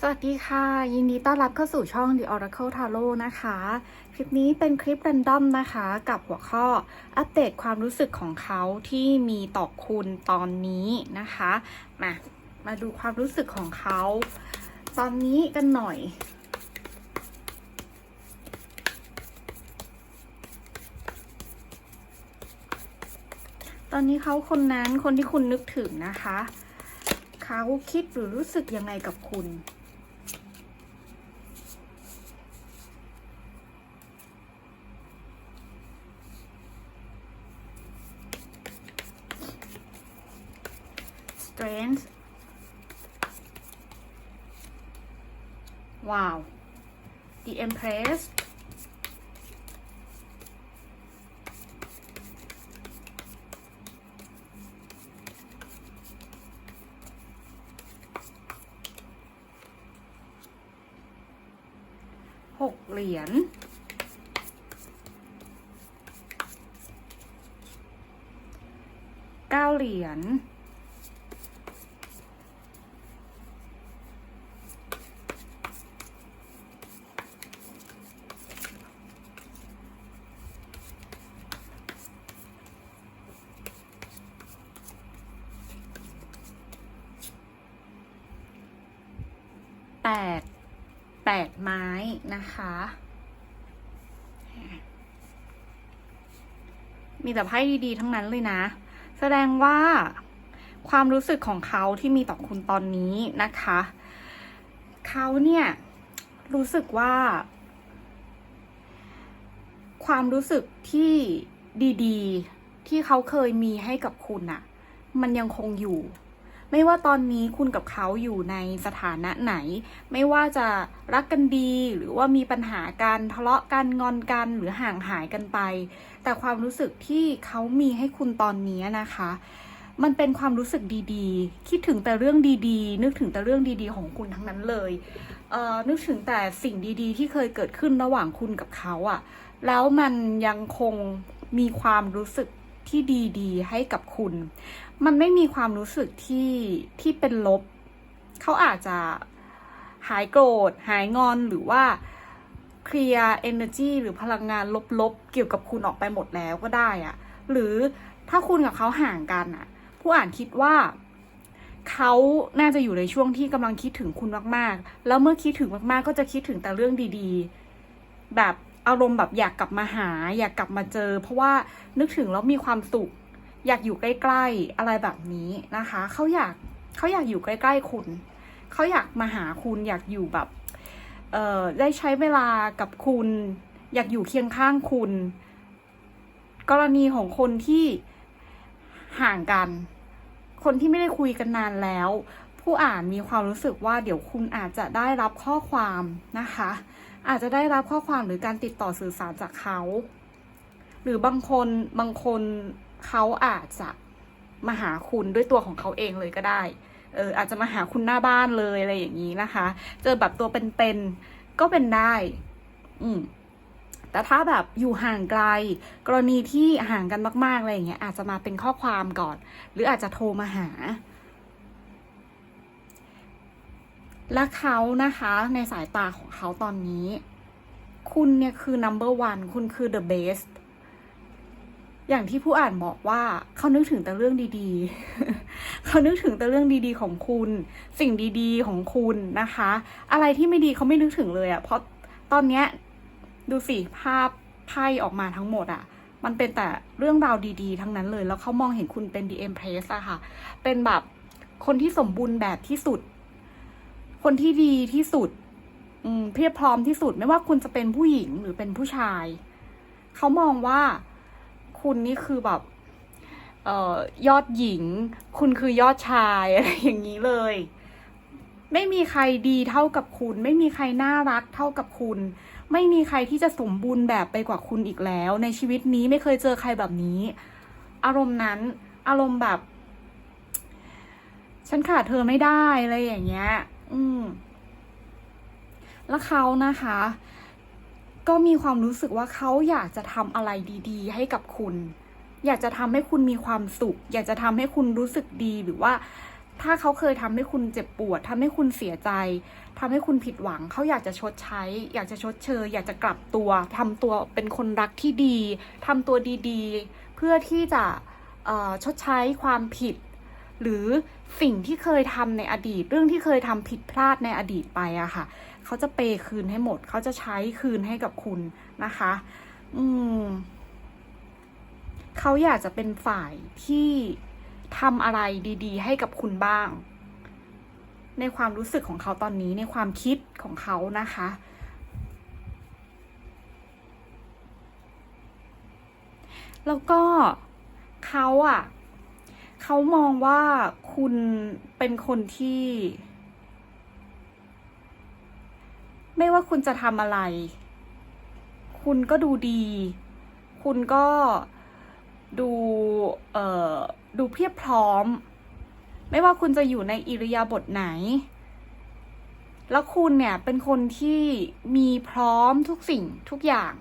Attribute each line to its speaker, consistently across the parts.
Speaker 1: สวัสดีค่ะ ยินดีต้อนรับเข้าสู่ช่อง The Oracle Tarot นะคะ คลิปนี้เป็นคลิปรันดอมนะคะ กับหัวข้ออัปเดตความรู้สึกของเขาที่มีต่อคุณตอนนี้นะคะ มา มาดูความรู้สึกของเขา ตอนนี้กันหน่อยตอนนี้เขาคนนั้นคนที่คุณนึกถึงนะคะ เขาคิดหรือรู้สึกยังไงกับคุณ strength wow the empress h หกเหรียญเก้าเหรียญด แป ดไม้นะคะ มีแต่ไพ่ดีๆ ทั้งนั้นเลยนะ แสดงว่าความรู้สึกของเขาที่มีต่อคุณตอนนี้นะคะ เขาเนี่ย รู้สึกว่า ความรู้สึกที่ดี ๆ ที่เขาเคยมีให้กับคุณอะมันยังคงอยู่ ไม่ว่าตอนนี้คุณกับเขาอยู่ในสถานะไหน ไม่ว่าจะรักกันดีหรือว่ามีปัญหากันทะเลาะกันงอนกันหรือห่างหายกันไป แต่ความรู้สึกที่เขามีให้คุณตอนนี้นะคะ มันเป็นความรู้สึกดีๆ คิดถึงแต่เรื่องดีๆ นึกถึงแต่เรื่องดีๆ ของคุณทั้งนั้นเลยเออนึกถึงแต่สิ่งดีๆ ที่เคยเกิดขึ้นระหว่างคุณกับเขาอะแล้วมันยังคงมีความรู้สึก ที่ดีๆ ให้กับคุณ มันไม่มีความรู้สึกที่ที่เป็นลบ เขาอาจจะหายโกรธ หายงอนหรือว่าเคลียร์ energy หรือพลังงานลบๆ เกี่ยวกับคุณออกไปหมดแล้วก็ได้อะหรือถ้าคุณกับเขาห่างกันอะผู้อ่านคิดว่าเขาน่าจะอยู่ในช่วงที่กำลังคิดถึงคุณมากๆ แล้วเมื่อคิดถึงมากๆ ก็จะคิดถึงแต่เรื่องดีๆ แบบ อารมณ์แบบอยากกลับมาหา อยากกลับมาเจอ เพราะว่านึกถึงแล้วมีความสุข อยากอยู่ใกล้ๆอะไรแบบนี้นะคะเขาอยากเขาอยากอยู่ใกล้ๆคุณเขาอยากมาหาคุณอยากอยู่แบบเอ่อได้ใช้เวลากับคุณ อยากอยู่เคียงข้างคุณ กรณีของคนที่ห่างกัน คนที่ไม่ได้คุยกันนานแล้ว ผู้อ่านมีความรู้สึกว่าเดี๋ยวคุณอาจจะได้รับข้อความนะคะ อาจจะได้รับข้อความหรือการติดต่อสื่อสารจากเขา หรือบางคนบางคนเขาอาจจะมาหาคุณด้วยตัวของเขาเองเลยก็ได้ เอออาจจะมาหาคุณหน้าบ้านเลยอะไรอย่างนี้นะคะ เจอแบบตัวเป็นๆก็เป็นได้ อืมแต่ถ้าแบบอยู่ห่างไกล กรณีที่ห่างกันมากๆอะไรอย่างเงี้ยอาจจะมาเป็นข้อความก่อน หรืออาจจะโทรมาหา และเขานะคะในสายตาของเขาตอนนี้ คุณเนี่ยคือ number one คุณคือ the best อย่างที่ผู้อ่านบอกว่าเขานึกถึงแต่เรื่องดีๆ เขานึกถึงแต่เรื่องดีๆ ของคุณ สิ่งดีๆ ของคุณนะคะ อะไรที่ไม่ดีเขาไม่นึกถึงเลยอะ่ะ เพราะตอนเนี้ยดูสิภาพไพ่ออกมาทั้งหมดอะ่ะ มันเป็นแต่เรื่องราวดีๆ ทั้งนั้นเลย แล้วเขามองเห็นคุณเป็น the empress อะค่ะ เป็นแบบคนที่สมบูรณ์แบบที่สุด คนที่ดีที่สุด อืมเพียบพร้อมที่สุด ไม่ว่าคุณจะเป็นผู้หญิงหรือเป็นผู้ชาย เขามองว่าคุณนี่คือแบบเอ่อยอดหญิง คุณคือยอดชายอะไรอย่างนี้เลย ไม่มีใครดีเท่ากับคุณ ไม่มีใครน่ารักเท่ากับคุณ ไม่มีใครที่จะสมบูรณ์แบบไปกว่าคุณอีกแล้ว ในชีวิตนี้ไม่เคยเจอใครแบบนี้ อารมณ์นั้น อารมณ์แบบ ฉันขาดเธอไม่ได้อะไรอย่างเงี้ย อืม แล้วเขานะคะ ก็มีความรู้สึกว่าเขาอยากจะทำอะไรดีๆ ให้กับคุณ อยากจะทำให้คุณมีความสุข อยากจะทำให้คุณรู้สึกดีหรือว่า ถ้าเขาเคยทำให้คุณเจ็บปวดทำให้คุณเสียใจทำให้คุณผิดหวัง เขาอยากจะชดใช้ อยากจะชดเชย อยากจะกลับตัวทำตัวเป็นคนรักที่ดีทำตัวดีๆ เพื่อที่จะชดใช้ความผิด หรือสิ่งที่เคยทำในอดีต เรื่องที่เคยทำผิดพลาดในอดีตไปอะค่ะ เขาจะเปย์คืนให้หมด เขาจะใช้คืนให้กับคุณนะคะ อืมเขาอยากจะเป็นฝ่ายที่ทำอะไรดี ๆ ให้กับคุณบ้าง ในความรู้สึกของเขาตอนนี้ในความคิดของเขานะคะ แล้วก็เขาอะ เขามองว่าคุณเป็นคนที่ ไม่ว่าคุณจะทำอะไร คุณก็ดูดี คุณก็ดูเอ่อดูเพียบพร้อม ไม่ว่าคุณจะอยู่ในอิริยาบถไหน แล้วคุณเนี่ยเป็นคนที่มีพร้อมทุกสิ่งทุกอย่าง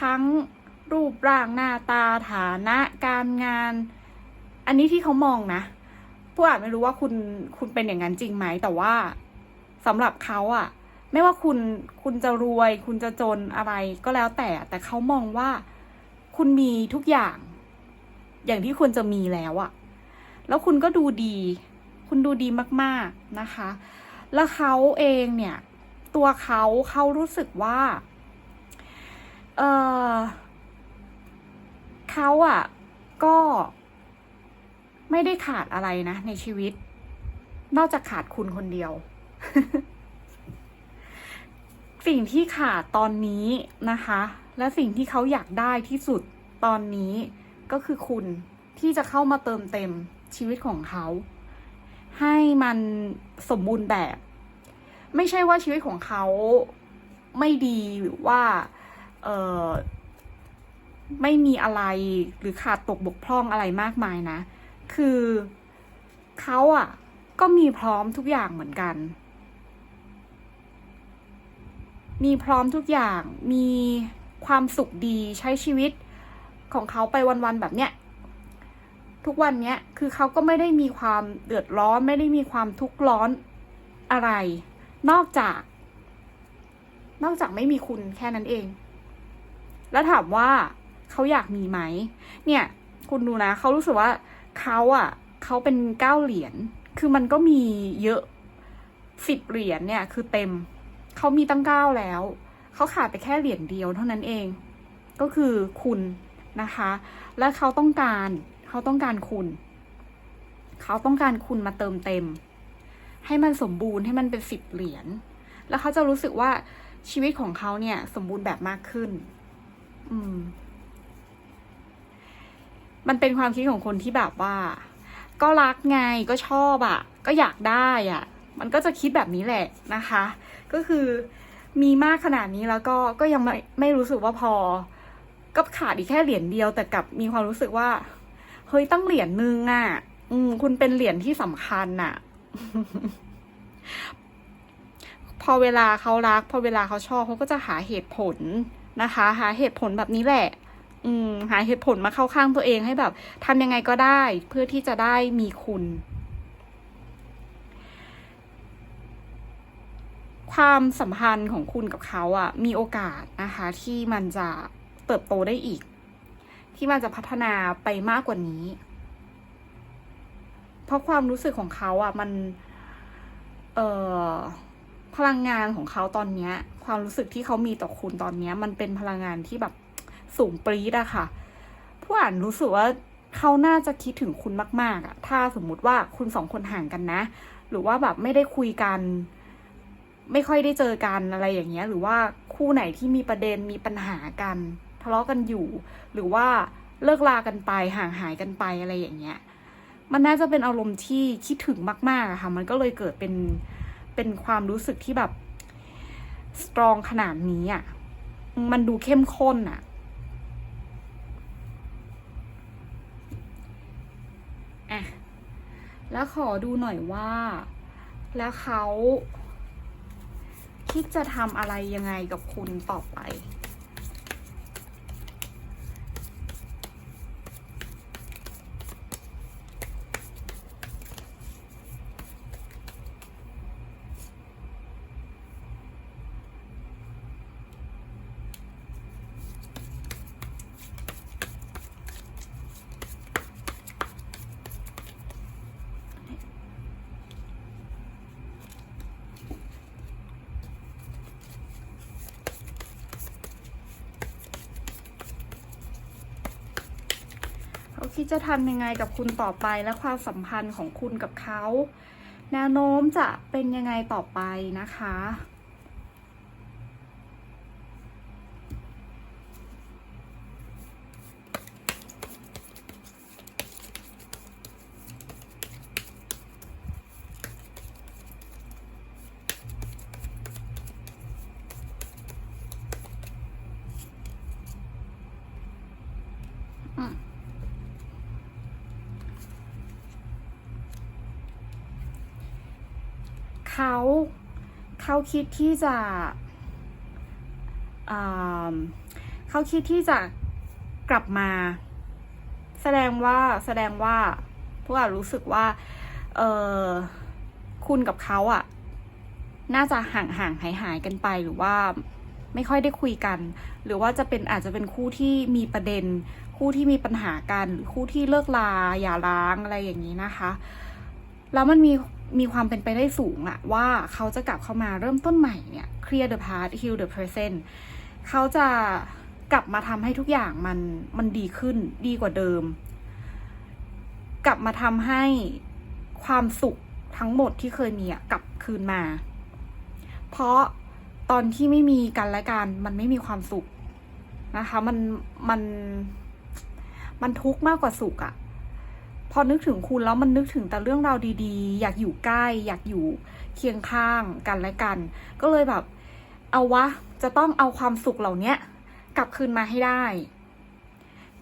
Speaker 1: ทั้ง รูปร่างหน้าตาฐานะการงาน อันนี้ที่เขามองนะผู้อาจไม่รู้ว่าคุณคุณเป็นอย่างนั้นจริงไหม แต่ว่าสำหรับเขาอะไม่ว่าคุณคุณจะรวย คุณจะจนอะไรก็แล้วแต่ แต่เขามองว่าคุณมีทุกอย่าง อย่างที่ควรจะมีแล้วอะแล้วคุณก็ดูดี คุณดูดีมาก ๆนะคะ แล้วเขาเองเนี่ย ตัวเขาเขารู้สึกว่า เออ เขาอะก็ไม่ได้ขาดอะไรนะ ในชีวิต นอกจากขาดคุณคนเดียว สิ่งที่ขาดตอนนี้นะคะ และสิ่งที่เขาอยากได้ที่สุดตอนนี้ก็คือคุณที่จะเข้ามาเติมเต็มชีวิตของเขา ให้มันสมบูรณ์แบบ ไม่ใช่ว่าชีวิตของเขาไม่ดีหรือว่า เออ ไม่มีอะไรหรือขาดตกบกพร่องอะไรมากมายนะ คือเขาอะ ก็มีพร้อมทุกอย่างเหมือนกัน มีพร้อมทุกอย่างมีความสุขดีใช้ชีวิตของเขาไปวันๆแบบเนี้ยทุกวันเนี้ยคือเขาก็ไม่ได้มีความเดือดร้อนไม่ได้มีความทุกข์ร้อนอะไร นอกจาก นอกจากไม่มีคุณแค่นั้นเอง แล้วถามว่า เขาอยากมีไหม เนี่ย คุณดูนะเขารู้สึกว่าเขาอะเขาเป็นเก้าเหรียญ คือมันก็มีเยอะสิบเหรียญเนี่ย คือเต็ม เขามีตั้งเก้าแล้ว เขาขาดไปแค่เหรียญเดียวเท่านั้นเอง ก็คือคุณนะคะ และเขาต้องการเขาต้องการคุณ เขาต้องการคุณมาเติมเต็ม ให้มันสมบูรณ์ให้มันเป็นสิบเหรียญ แล้วเขาจะรู้สึกว่าชีวิตของเขาเนี่ย สมบูรณ์แบบมากขึ้น อืม มันเป็นความคิดของคนที่แบบว่า ก็รักไงก็ชอบอะ่ะ ก็อยากได้อะ่ะ มันก็จะคิดแบบนี้แหละนะคะ ก็คือมีมากขนาดนี้แล้วก็ก็ยังไม่ไม่รู้สึกว่าพอ ก็ขาดอีกแค่เหรียญเดียวแต่กลับมีความรู้สึกว่าเฮ้ยตั้งเหรียญนึงอะ่ะ อืมคุณเป็นเหรียญที่สำคัญน่ะ พอเวลาเขารัก พอเวลาเขาชอบเขาก็จะหาเหตุผลนะคะ หาเหตุผลแบบนี้แหละ อืมหาเหตุผลมาเข้าข้างตัวเองให้แบบทำยังไงก็ได้เพื่อที่จะได้มีคุณ ความสัมพันธ์ของคุณกับเขาอะมีโอกาสนะคะ ที่มันจะเติบโตได้อีก ที่มันจะพัฒนาไปมากกว่านี้ เพราะความรู้สึกของเขาอะมัน เอ่อพลังงานของเขาตอนเนี้ย ความรู้สึกที่เขามีต่อคุณตอนเนี้ย มันเป็นพลังงานที่แบบ สูงปรี๊ดอะค่ะ ผู้อ่านรู้สึกว่าเขาน่าจะคิดถึงคุณมาก ๆอะถ้าสมมุติว่าคุณสองคนห่างกันนะ หรือว่าแบบไม่ได้คุยกัน ไม่ค่อยได้เจอกันอะไรอย่างเงี้ย หรือว่าคู่ไหนที่มีประเด็นมีปัญหากัน ทะเลาะกันอยู่ หรือว่าเลิกลากันไปห่างหายกันไปอะไรอย่างเงี้ย มันน่าจะเป็นอารมณ์ที่คิดถึงมากๆอะค่ะ มันก็เลยเกิดเป็นเป็นความรู้สึกที่แบบสตรองขนาดนี้อะมันดูเข้มข้นอะ่ะ แล้วขอดูหน่อยว่า แล้วเขาคิดจะทำอะไรยังไงกับคุณต่อไป คิดจะทำยังไงกับคุณต่อไปและความสัมพันธ์ของคุณกับเขา แนวโน้มจะเป็นยังไงต่อไปนะคะ เขาเขาคิดที่จะอ่าเขาคิดที่จะกลับมา แสดงว่าแสดงว่าพวกเรารู้สึกว่า เออคุณกับเขาอะน่าจะห่างห่างหายหายกันไปหรือว่าไม่ค่อยได้คุยกัน หรือว่าจะเป็นอาจจะเป็นคู่ที่มีประเด็น คู่ที่มีปัญหากัน คู่ที่เลิกลาอย่าร้างอะไรอย่างนี้นะคะ แล้วมันมี มีความเป็นไปได้สูงอะว่าเขาจะกลับเข้ามาเริ่มต้นใหม่เนี่ย clear the past heal the present เขาจะกลับมาทำให้ทุกอย่างมันมันดีขึ้นดีกว่าเดิม กลับมาทำให้ความสุขทั้งหมดที่เคยมีอะกลับคืนมา เพราะตอนที่ไม่มีกันและกันมันไม่มีความสุขนะคะ มันมันมันทุกข์มากกว่าสุขอะ พอนึกถึงคุณแล้วมันนึกถึงแต่เรื่องราวดีๆ อยากอยู่ใกล้ อยากอยู่เคียงข้างกันและกัน ก็เลยแบบ เอาวะ จะต้องเอาความสุขเหล่านี้กลับคืนมาให้ได้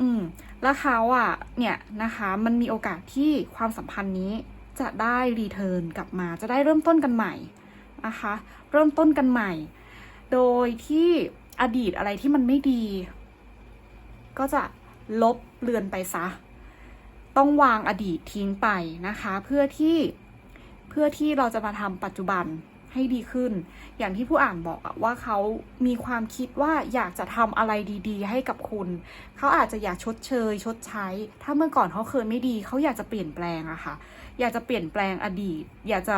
Speaker 1: อืม แล้วเขาอะ เนี่ยนะคะ มันมีโอกาสที่ความสัมพันธ์นี้จะได้รีเทิร์นกลับมา จะได้เริ่มต้นกันใหม่นะคะ เริ่มต้นกันใหม่ โดยที่อดีตอะไรที่มันไม่ดี ก็จะลบเลือนไปซะ ต้องวางอดีตทิ้งไปนะคะ เพื่อที่เพื่อที่เราจะมาทำปัจจุบันให้ดีขึ้น อย่างที่ผู้อ่านบอกว่าเขามีความคิดว่าอยากจะทำอะไรดีๆ ให้กับคุณ เขาอาจจะอยากชดเชย ชดใช้ ถ้าเมื่อก่อนเขาเคยไม่ดี เขาอยากจะเปลี่ยนแปลงอะค่ะ อยากจะเปลี่ยนแปลงอดีต อยากจะ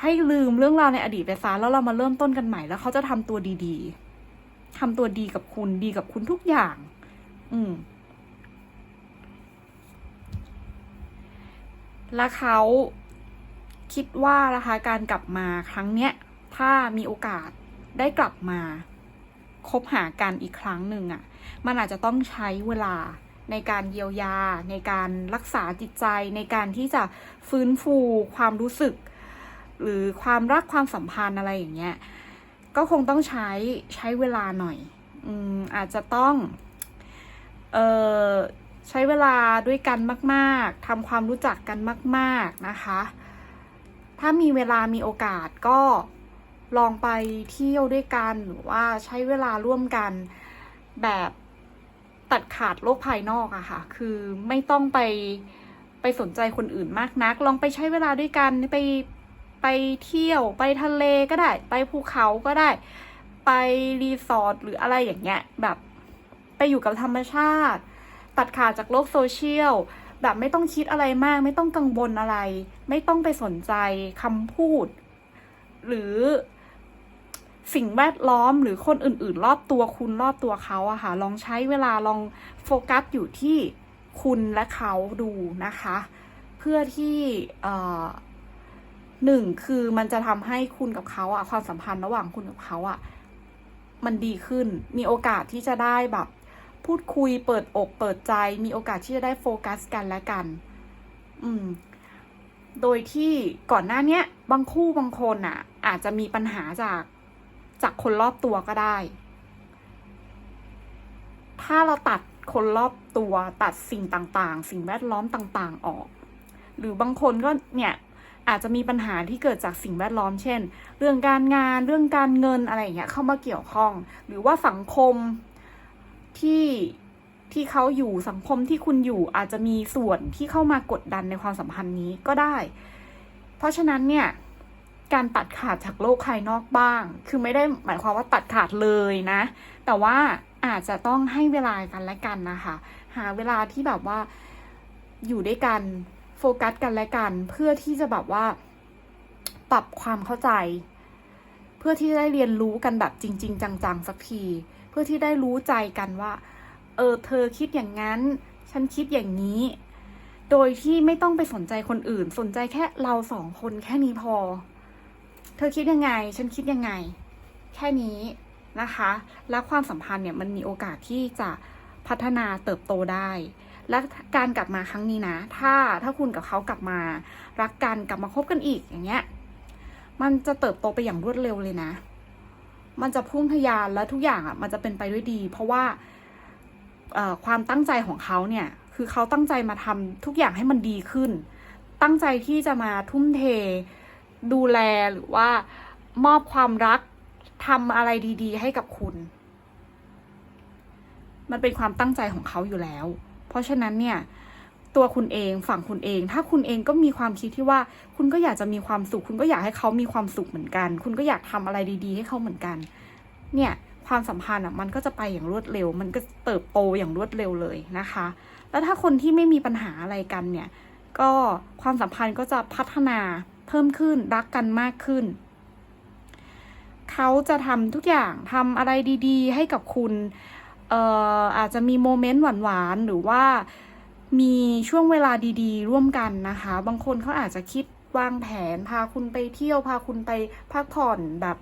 Speaker 1: ให้ลืมเรื่องราวในอดีตไปซะแล้วเรามาเริ่มต้นกันใหม่ แล้วเขาจะทำตัวดีๆทำตัวดีกับคุณ ดีกับคุณทุกอย่าง อืม และเขาคิดว่านะคะการกลับมาครั้งเนี้ย ถ้ามีโอกาสได้กลับมาคบหากันอีกครั้งหนึ่งอะ่ะ มันอาจจะต้องใช้เวลาในการเยียวยา ในการรักษาจิตใจ ในการที่จะฟื้นฟูความรู้สึก หรือความรักความสัมพันธ์อะไรอย่างเงี้ย ก็คงต้องใช้ใช้เวลาหน่อย อืมอาจจะต้อง เอ่อ ใช้เวลาด้วยกันมากๆทำความรู้จักกันมาก ๆนะคะ ถ้ามีเวลามีโอกาสก็ลองไปเที่ยวด้วยกันหรือว่าใช้เวลาร่วมกันแบบตัดขาดโลกภายนอกอะค่ะ คือไม่ต้องไปไปสนใจคนอื่นมากนัก ลองไปใช้เวลาด้วยกันไปไปเที่ยวไปทะเลก็ได้ ไปภูเขาก็ได้ ไปรีสอร์ทหรืออะไรอย่างเงี้ยแบบไปอยู่กับธรรมชาติ ตัดขาดจากโลกโซเชียลแบบไม่ต้องคิดอะไรมาก ไม่ต้องกังวลอะไร ไม่ต้องไปสนใจคำพูด หรือสิ่งแวดล้อมหรือคนอื่น ๆ รอบตัวคุณรอบตัวเขาอะค่ะ ลองใช้เวลาลองโฟกัสอยู่ที่คุณและเขาดูนะคะ เพื่อที่เอ่อหนึ่งคือมันจะทำให้คุณกับเขาอะความสัมพันธ์ระหว่างคุณกับเขาอะมันดีขึ้นมีโอกาสที่จะได้แบบ พูดคุยเปิดอกเปิดใจ มีโอกาสที่จะได้โฟกัสกันและกัน อืม โดยที่ก่อนหน้าเนี้ย บางคู่บางคนอะ อาจจะมีปัญหาจากจากคนรอบตัวก็ได้ ถ้าเราตัดคนรอบตัวตัดสิ่งต่างๆ สิ่งแวดล้อมต่างๆออก หรือบางคนก็เนี่ยอาจจะมีปัญหาที่เกิดจากสิ่งแวดล้อม เช่น เรื่องการงาน เรื่องการเงินอะไรอย่างเงี้ยเข้ามาเกี่ยวข้อง หรือว่าสังคม ที่ที่เขาอยู่สังคมที่คุณอยู่อาจจะมีส่วนที่เข้ามากดดันในความสัมพันธ์นี้ก็ได้ เพราะฉะนั้นเนี่ย การตัดขาดจากโลกภายนอกบ้าง คือไม่ได้หมายความว่าตัดขาดเลยนะ แต่ว่าอาจจะต้องให้เวลากันและกันนะคะ หาเวลาที่แบบว่าอยู่ด้วยกันโฟกัสกันและกัน เพื่อที่จะแบบว่า ปรับความเข้าใจ เพื่อที่จะได้เรียนรู้กันแบบจริง ๆ จังๆสักที เพื่อที่ได้รู้ใจกันว่า เออ เธอคิดอย่างนั้น ฉันคิดอย่างนี้ โดยที่ไม่ต้องไปสนใจคนอื่น สนใจแค่เราสองคนแค่นี้พอ เธอคิดยังไง ฉันคิดยังไง แค่นี้นะคะ และความสัมพันธ์เนี่ยมันมีโอกาสที่จะพัฒนาเติบโตได้ และการกลับมาครั้งนี้นะ ถ้าถ้าคุณกับเขากลับมา รักกันกลับมาคบกันอีกอย่างเงี้ย มันจะเติบโตไปอย่างรวดเร็วเลยนะ มันจะพุ่งทะยานและทุกอย่างอะมันจะเป็นไปด้วยดี เพราะว่าความตั้งใจของเขาเนี่ย คือเขาตั้งใจมาทำทุกอย่างให้มันดีขึ้น ตั้งใจที่จะมาทุ่มเท ดูแลหรือว่ามอบความรักทำอะไรดี ๆ ให้กับคุณ มันเป็นความตั้งใจของเขาอยู่แล้ว เพราะฉะนั้นเนี่ย ตัวคุณเองฝั่งคุณเอง ถ้าคุณเองก็มีความคิดที่ว่า คุณก็อยากจะมีความสุข คุณก็อยากให้เขามีความสุขเหมือนกัน คุณก็อยากทำอะไรดีๆ ให้เขาเหมือนกัน เนี่ยความสัมพันธ์อะมันก็จะไปอย่างรวดเร็ว มันก็เติบโตอย่างรวดเร็วเลยนะคะ แล้วถ้าคนที่ไม่มีปัญหาอะไรกันเนี่ย ก็ความสัมพันธ์ก็จะพัฒนาเพิ่มขึ้นรักกันมากขึ้น เขาจะทำทุกอย่างทำอะไรดี ๆ ให้กับคุณ เอ่ออาจจะมีโมเมนต์หวานๆหรือว่า มีช่วงเวลาดีๆ ร่วมกันนะคะ บางคนเขาอาจจะคิดวางแผน พาคุณไปเที่ยว พาคุณไปพักผ่อนแบบ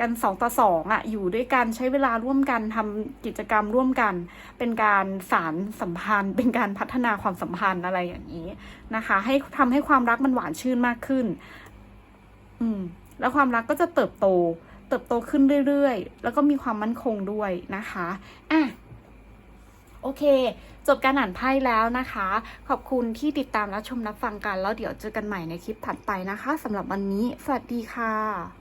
Speaker 1: กันสองต่อสองอะอยู่ด้วยกันใช้เวลาร่วมกันทำกิจกรรมร่วมกัน เป็นการสารสัมพันธ์ เป็นการพัฒนาความสัมพันธ์อะไรอย่างนี้นะคะ ให้ทำให้ความรักมันหวานชื่นมากขึ้น อืม แล้วความรักก็จะเติบโต เติบโตขึ้นเรื่อยๆ แล้วก็มีความมั่นคงด้วยนะคะ อะ โอเค จบการอ่านไพ่แล้วนะคะ ขอบคุณที่ติดตามรับชมรับฟังกัน แล้วเดี๋ยวเจอกันใหม่ในคลิปถัดไปนะคะสำหรับวันนี้ สวัสดีค่ะ